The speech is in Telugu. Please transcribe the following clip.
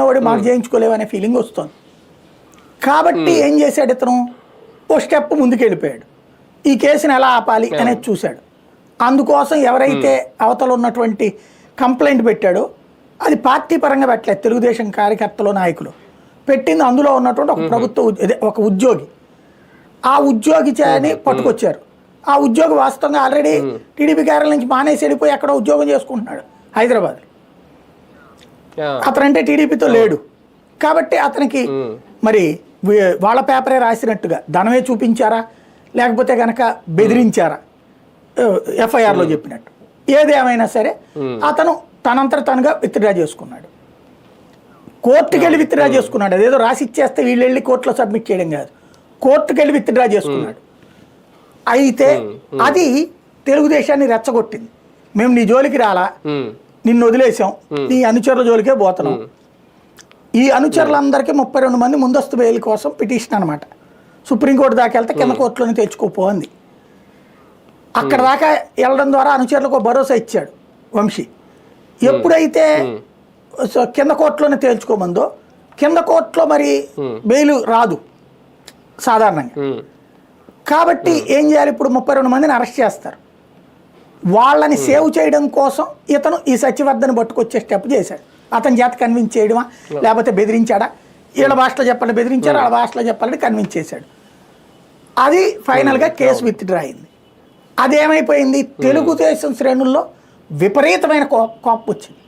వాడు మాకు చేయించుకోలేవు అనే ఫీలింగ్ వస్తుంది. కాబట్టి ఏం చేశాడు ఇతను? ఓ స్టెప్ ముందుకు వెళ్ళిపోయాడు ఈ కేసుని ఎలా ఆపాలి అనేది చూశాడు. అందుకోసం ఎవరైతే అవతల ఉన్నటువంటి కంప్లైంట్ పెట్టాడో అది పార్టీ పరంగా పెట్టలేదు తెలుగుదేశం కార్యకర్తలు నాయకులు. పెట్టింది అందులో ఉన్నటువంటి ఒక ప్రభుత్వ ఒక ఉద్యోగి. ఆ ఉద్యోగి చేయని పట్టుకొచ్చారు. ఆ ఉద్యోగి వాస్తవంగా ఆల్రెడీ టీడీపీ కార్యాలయం నుంచి మానేసి వెళ్ళిపోయి అక్కడ ఉద్యోగం చేసుకుంటున్నాడు హైదరాబాద్ ఆ, అతనంటే టీడీపీతో లేడు. కాబట్టి అతనికి మరి వాళ్ళ పేపరే రాసినట్టుగా ధనమే చూపించారా? లేకపోతే కనుక బెదిరించారా? ఎఫ్ఐఆర్లో చెప్పినట్టు. ఏదేమైనా సరే అతను తనంతట తనుగా విత్డ్రా చేసుకున్నాడు. కోర్టుకి వెళ్ళి విత్డ్రా చేసుకున్నాడు. అదేదో రాసి ఇచ్చేస్తే వీళ్ళు వెళ్ళి కోర్టులో సబ్మిట్ చేయడం కాదు. కోర్టుకి వెళ్ళి విత్డ్రా చేసుకున్నాడు. అయితే అది తెలుగుదేశాన్ని రెచ్చగొట్టింది. మేము నీ జోలికి రాలా? నిన్ను వదిలేసాం నీ అనుచరుల జోలికే పోతున్నాం. ఈ అనుచరులందరికీ ముప్పై రెండు మంది ముందస్తు బెయిల్ కోసం పిటిషన్ అనమాట సుప్రీంకోర్టు దాకా వెళ్తే కింద కోర్టులోనే తెచ్చుకోపోంది అక్కడ దాకా వెళ్ళడం ద్వారా అనుచరులకు భరోసా ఇచ్చాడు వంశీ. ఎప్పుడైతే కింద కోర్టులోనే తేల్చుకోమందో కింద కోర్టులో మరి బెయిల్ రాదు సాధారణంగా. కాబట్టి ఏం చేయాలి? ఇప్పుడు ముప్పై రెండు మందిని అరెస్ట్ చేస్తారు. వాళ్ళని సేవ్ చేయడం కోసం ఇతను ఈ సత్యవర్ధన్ పట్టుకొచ్చే స్టెప్ చేశాడు. అతని చేత కన్విన్స్ చేయడమా? లేకపోతే బెదిరించాడా? వీళ్ళ భాషలో చెప్పాలి బెదిరించాడు? వాళ్ళ భాషలో చెప్పాలని కన్విన్స్ చేశాడు. అది ఫైనల్గా కేసు విత్డ్రా అయింది. అదేమైపోయింది? తెలుగుదేశం శ్రేణుల్లో విపరీతమైన కో కోపం వచ్చింది.